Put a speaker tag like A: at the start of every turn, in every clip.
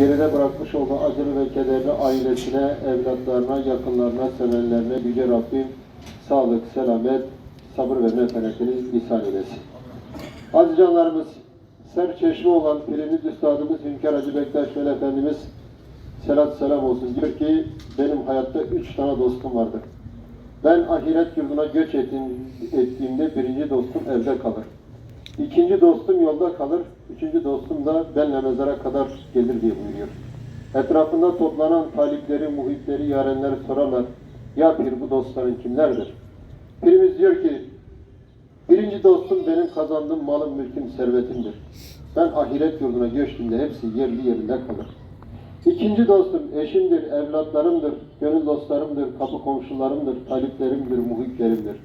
A: geride bırakmış olduğu acılı ve kederli ailesine, evlatlarına, yakınlarına, sevenlerine Yüce Rabbim sağlık, selamet, sabır ve nefenetini ihsan eylesin. Aziz canlarımız, serçeşme olan Pirimiz Üstadımız Hünkar Hacı Bektaş Veli Efendimiz selat selam olsun diyor ki benim hayatta üç tane dostum vardır. Ben ahiret yurduna göç ettiğim- ettiğimde birinci dostum evde kalır. İkinci dostum yolda kalır. Üçüncü dostum da benle mezara kadar gelir diye buyuruyor. Etrafında toplanan talipleri, muhitleri, yarenleri sorarlar. Ya pir bu dostların kimlerdir? Pirimiz diyor ki birinci dostum benim kazandığım malım, mülküm, servetimdir. Ben ahiret yurduna göçtüğümde hepsi yerli yerinde kalır. İkinci dostum eşimdir, evlatlarımdır, gönül dostlarımdır, kapı komşularımdır, taliplerimdir, muhitlerimdir.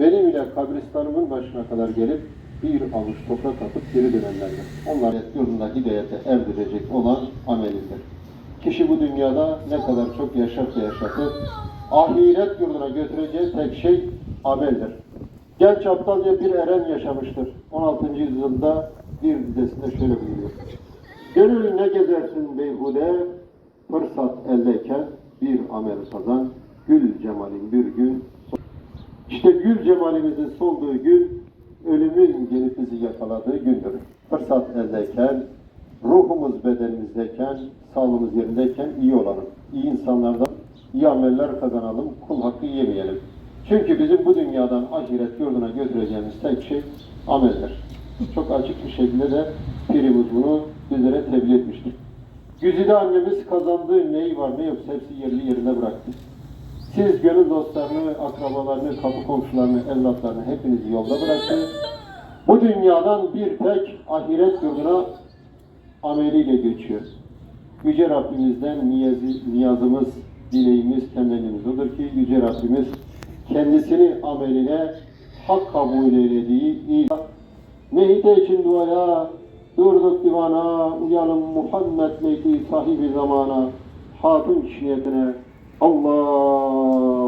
A: Benim ile kabristanımın başına kadar gelip bir avuç toprak atıp geri dönenlerdir. Onlar yurdunda hidayete erdirecek olan amelidir. Kişi bu dünyada ne kadar çok yaşarsa yaşasın, ahiret yurduna götüreceği tek şey ameldir. Genç aptalca bir eren yaşamıştır. 16. yüzyılda bir dizesinde şöyle buyuruyor. Gönül ne gezersin beyhude, fırsat eldeyken bir amel kazan, gül cemalin bir gün. İşte gül cemalimizin solduğu gün, ölümün gelip bizi yakaladığı gündür. Fırsat eldeyken, ruhumuz bedenimizdeyken, sağlığımız yerindeyken iyi olalım. İyi insanlardan iyi ameller kazanalım, kul hakkı yemeyelim. Çünkü bizim bu dünyadan ahiret yurduna götüreceğimiz tek şey ameldir. Çok açık bir şekilde de pirimiz bunu bizlere tebliğ etmiştir. Güzide annemiz kazandığı neyi var ne yok hepsi yerli yerine bıraktı. Siz gönül dostlarını, akrabalarını, kapı komşularını, evlatlarını hepinizi yolda bıraktı. Bu dünyadan bir tek ahiret yurduna ameliyle geçiyor. Yüce Rabbimizden niyazi, niyazımız, dileğimiz, temennimiz odur ki Yüce Rabbimiz kendisini ameline hak kabul eylediği iyi Mehite için duaya, durduk divana, uyalım Muhammed meyti sahibi zamana, hatun kişniyetine,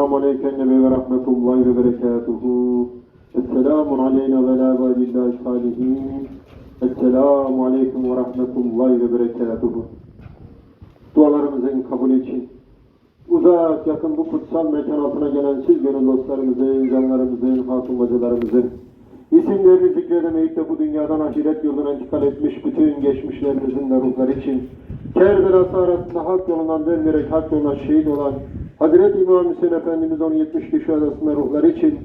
A: Esselamu Aleyken Nebi ve Rahmetullahi ve Berekatuhu. Esselamun Aleyna ve la ibadillahi salihin. Esselamu Aleyküm ve Rahmetullahi ve Berekatuhu. Dualarımızın kabulü için uzak yakın bu kutsal mekan altına gelen siz gönül dostlarımızın, canlarımızın, hatun bacılarımızın, isimlerini zikredemeyip de bu dünyadan ahiret yoluna intikal etmiş bütün geçmişlerimizin de ruhları için, Kerbela arasında hak yolundan dönerek hak yoluna şehit olan Hazreti İmam Hüseyin Efendimiz 1070 kişi arasında ruhları için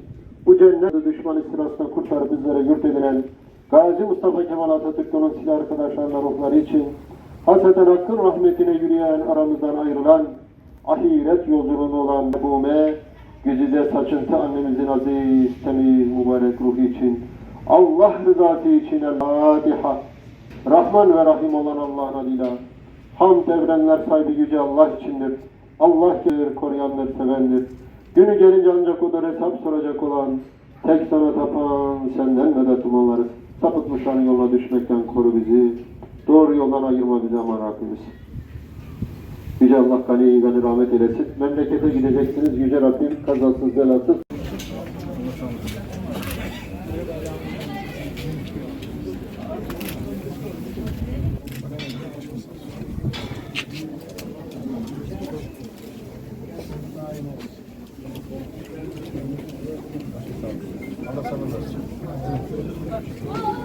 A: bu cennet düşman istirasından kurtarıp bizlere yurt edinen Gazi Mustafa Kemal Atatürk onun silah arkadaşlarına ruhları için hasreten hakkın rahmetine yürüyen aramızdan ayrılan ahiret yolculuğunda olan Bume, güzide saçıntı annemizin aziz, temiz, mübarek ruhu için, Allah rızası için El Fatiha. Rahman ve Rahim olan Allah'ın adıyla, hamd evrenler sahibi yüce Allah içindir. Allah gelir, koruyandır, sevendir. Günü gelince ancak odur hesap soracak olan, tek sana tapan, senden medet umanlarız. Sapıtmışların yoluna düşmekten koru bizi. Doğru yoldan ayırma bizi aman Rabbimiz. Yüce Allah gani gani rahmet eylesin. Memlekete gideceksiniz. Yüce Rabbim kazasız belasız
B: Well,